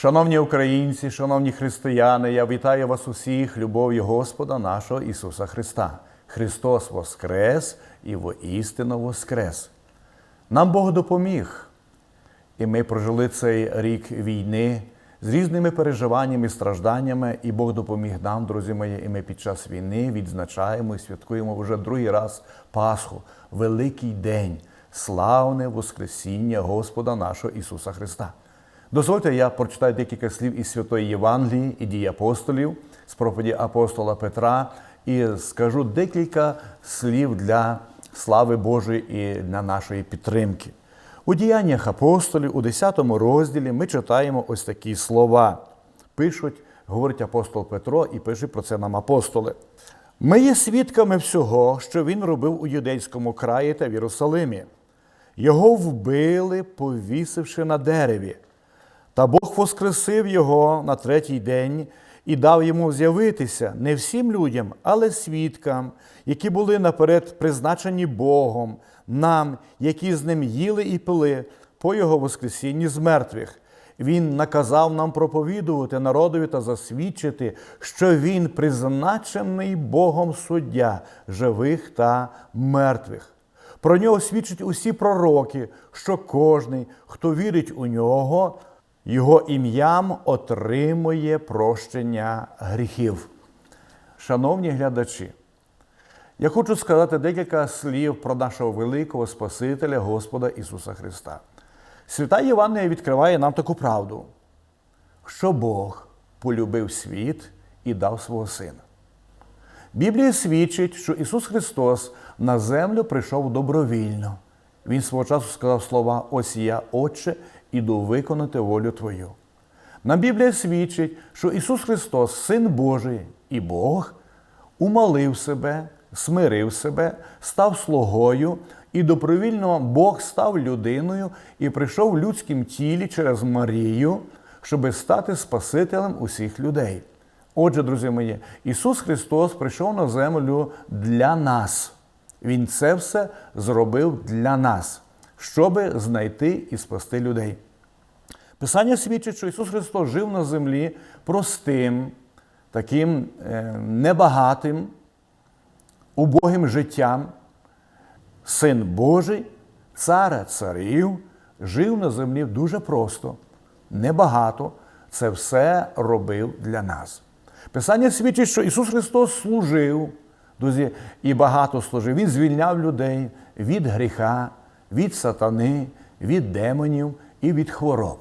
Шановні українці, шановні християни, я вітаю вас усіх любов'ю Господа нашого Ісуса Христа. Христос Воскрес і воістину Воскрес. Нам Бог допоміг, і ми прожили цей рік війни з різними переживаннями і стражданнями, і Бог допоміг нам, друзі мої, і ми під час війни відзначаємо і святкуємо вже другий раз Пасху, великий день, славне Воскресіння Господа нашого Ісуса Христа. Дозвольте, я прочитаю декілька слів із Святої Євангелії і дій апостолів, з проповіді апостола Петра, і скажу декілька слів для слави Божої і для нашої підтримки. У діяннях апостолів, у 10 розділі, ми читаємо ось такі слова. Пишуть, говорить апостол Петро, і пише про це нам апостоли. Ми є свідками всього, що він робив у юдейському краї та в Єрусалимі. Його вбили, повісивши на дереві. Та Бог воскресив його на третій день і дав йому з'явитися не всім людям, але свідкам, які були наперед призначені Богом, нам, які з ним їли і пили по Його Воскресінні з мертвих. Він наказав нам проповідувати народові та засвідчити, що він призначений Богом суддя живих та мертвих. Про нього свідчать усі пророки, що кожний, хто вірить у нього, його ім'ям отримує прощення гріхів. Шановні глядачі, я хочу сказати декілька слів про нашого великого Спасителя Господа Ісуса Христа. Свята Євангелія відкриває нам таку правду, що Бог полюбив світ і дав свого Сина. Біблія свідчить, що Ісус Христос на землю прийшов добровільно. Він свого часу сказав слова: Ось я, Отче, іду виконати волю Твою. На Біблія свідчить, що Ісус Христос, Син Божий і Бог, умалив себе, смирив себе, став слугою, і добровільно Бог став людиною і прийшов в людськім тілі через Марію, щоби стати Спасителем усіх людей. Отже, друзі мої, Ісус Христос прийшов на землю для нас. Він це все зробив для нас, щоби знайти і спасти людей. Писання свідчить, що Ісус Христос жив на землі простим, таким е, небагатим, убогим життям. Син Божий, царя царів, жив на землі дуже просто, небагато. Це все робив для нас. Писання свідчить, що Ісус Христос служив, друзі, і багато служив. Він звільняв людей від гріха, від сатани, від демонів і від хвороб.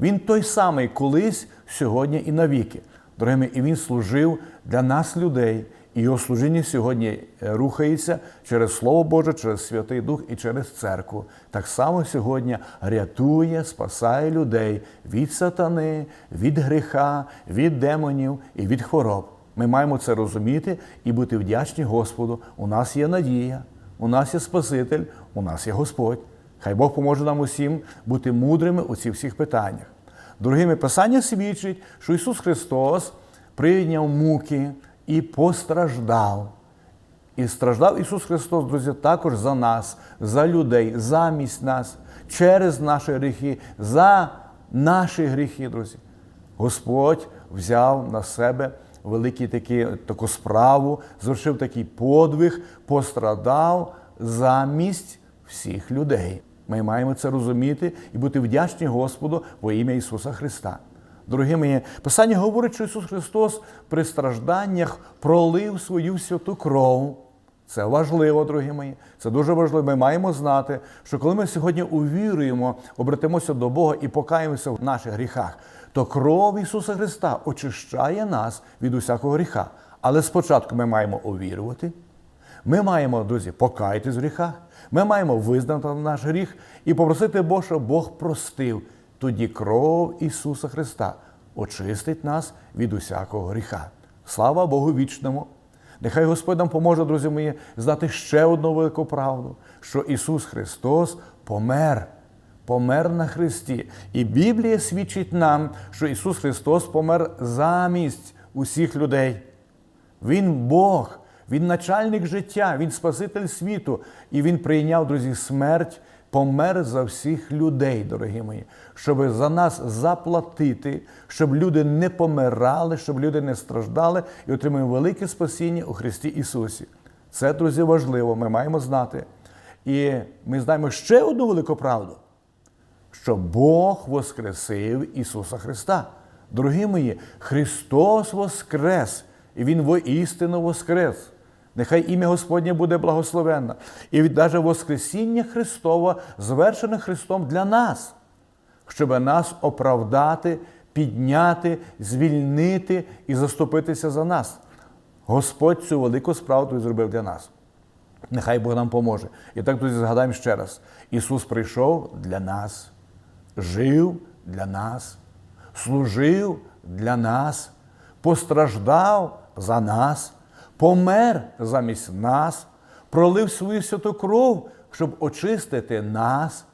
Він той самий колись, сьогодні і навіки. Дорогими, і він служив для нас, людей, і його служіння сьогодні рухається через Слово Боже, через Святий Дух і через церкву. Так само сьогодні рятує, спасає людей від сатани, від гріха, від демонів і від хвороб. Ми маємо це розуміти і бути вдячні Господу. У нас є надія, у нас є Спаситель, у нас є Господь. Хай Бог поможе нам усім бути мудрими у цих всіх питаннях. Другими Писання свідчить, що Ісус Христос прийняв муки і постраждав. І страждав Ісус Христос, друзі, також за нас, за людей, замість нас, через наші гріхи, за наші гріхи, друзі. Господь взяв на себе велику такі, таку справу, звершив такий подвиг, пострадав замість всіх людей. Ми маємо це розуміти і бути вдячні Господу во ім'я Ісуса Христа. Дорогі мої, Писання говорить, що Ісус Христос при стражданнях пролив свою святу кров. Це важливо, дорогі мої. Це дуже важливо. Ми маємо знати, що коли ми сьогодні увіруємо, обратимося до Бога і покаємося в наших гріхах, то кров Ісуса Христа очищає нас від усякого гріха. Але спочатку ми маємо увірувати. Ми маємо, друзі, покаятись в гріхах. Ми маємо визнати наш гріх і попросити Бога, щоб Бог простив. Тоді кров Ісуса Христа очистить нас від усякого гріха. Слава Богу вічному! Нехай Господь нам поможе, друзі мої, знати ще одну велику правду, що Ісус Христос помер, помер на Христі. І Біблія свідчить нам, що Ісус Христос помер замість усіх людей. Він Бог, Він начальник життя, Він Спаситель світу, і Він прийняв, друзі, смерть помер за всіх людей, дорогі мої, щоб за нас заплатити, щоб люди не помирали, щоб люди не страждали і отримали велике спасіння у Христі Ісусі. Це, друзі, важливо, ми маємо знати. І ми знаємо ще одну велику правду, що Бог воскресив Ісуса Христа. Дорогі мої, Христос воскрес, і Він воістину воскрес. Нехай ім'я Господнє буде благословенне. І навіть Воскресіння Христова звершене Христом для нас, щоб нас оправдати, підняти, звільнити і заступитися за нас. Господь цю велику справу зробив для нас. Нехай Бог нам поможе. І так, друзі, згадаємо ще раз: Ісус прийшов для нас, жив для нас, служив для нас, постраждав за нас, помер замість нас, пролив свою святу кров, щоб очистити нас,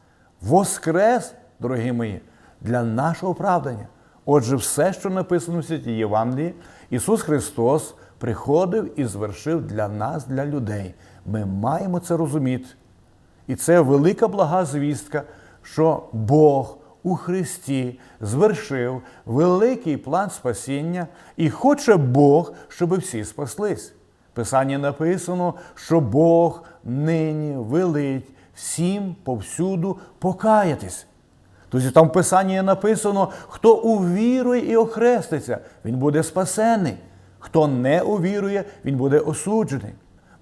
воскрес, дорогі мої, для нашого оправдання. Отже, все, що написано в святі Євангелії, Ісус Христос приходив і звершив для нас, для людей. Ми маємо це розуміти. І це велика блага звістка, що Бог у Христі звершив великий план спасіння і хоче Бог, щоб всі спаслись. В Писанні написано, що Бог нині велить всім повсюду покаятись. Тобто там в Писанні написано, хто увірує і охреститься, він буде спасений. Хто не увірує, він буде осуджений.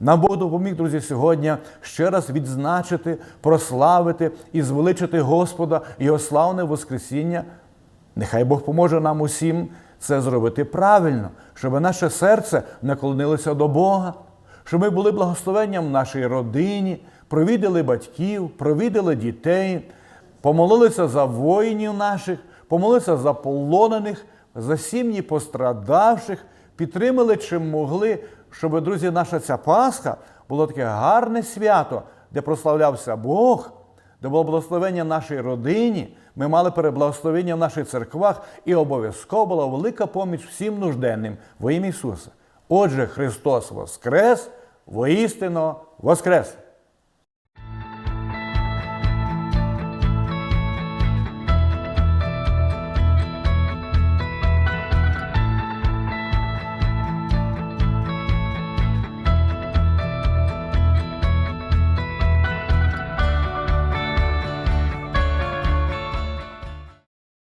Нам Бог допоміг, друзі, сьогодні ще раз відзначити, прославити і звеличити Господа Його славне Воскресіння. Нехай Бог поможе нам усім це зробити правильно, щоб наше серце наклонилося до Бога, щоб ми були благословенням нашій родині, провідали батьків, провідали дітей, помолилися за воїнів наших, помолилися за полонених, за сім'ї пострадавших, підтримали чим могли, щоб, друзі, наша ця Пасха було таке гарне свято, де прославлявся Бог, де було благословення нашій родині, ми мали переблагословення в наших церквах, і обов'язково була велика поміч всім нужденним во ім'я Ісуса. Отже, Христос Воскрес, воістину Воскрес!